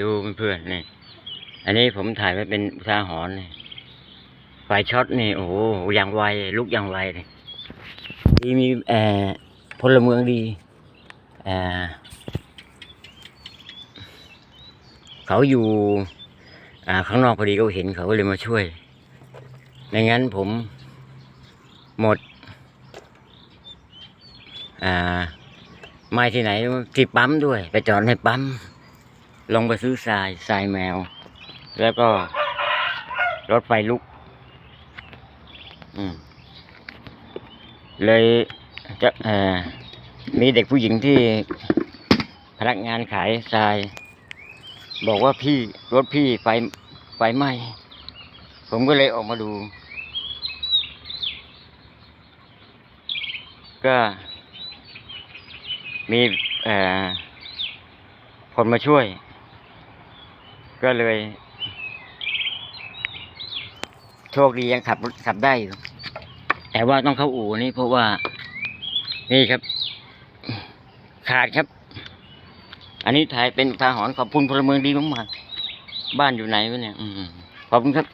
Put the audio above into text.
ดูเพื่อนๆนี่ อันนี้ผมถ่ายไว้เป็นอุทาหรณ์นี่ไฟช็อตนี่ โอ้โหอย่างไวลุกอย่างไวเลยดีมีเอ่อพลเมืองดีเอ่อเขาอยู่อ่าข้างนอกพอดีเขาเห็นเขาก็เลยมาช่วยไม่งั้นผมหมดอ่าไม่ที่ไหนที่ปั๊มด้วย ไปจอดในปั๊ม ลงไปซื้อทรายทรายแมว แล้วก็รถไฟลุก อืม เลยจะเอ่อมีเด็กผู้หญิงที่พนักงานขายทราย บอกว่าพี่รถพี่ไฟไฟไหม้ ผมก็เลยออกมาดู ก็มีเอ่อคนมาช่วย ก็เลย โชคดียังขับรถขับได้อยู่แต่ว่าต้องเข้าอู่นี่เพราะว่า นี่ครับ ขาดครับ อันนี้ถ่ายเป็นทาหอนขอบคุณพลเมืองดีมากๆบ้านอยู่ไหนวะเนี่ย อืมขอบคุณครับ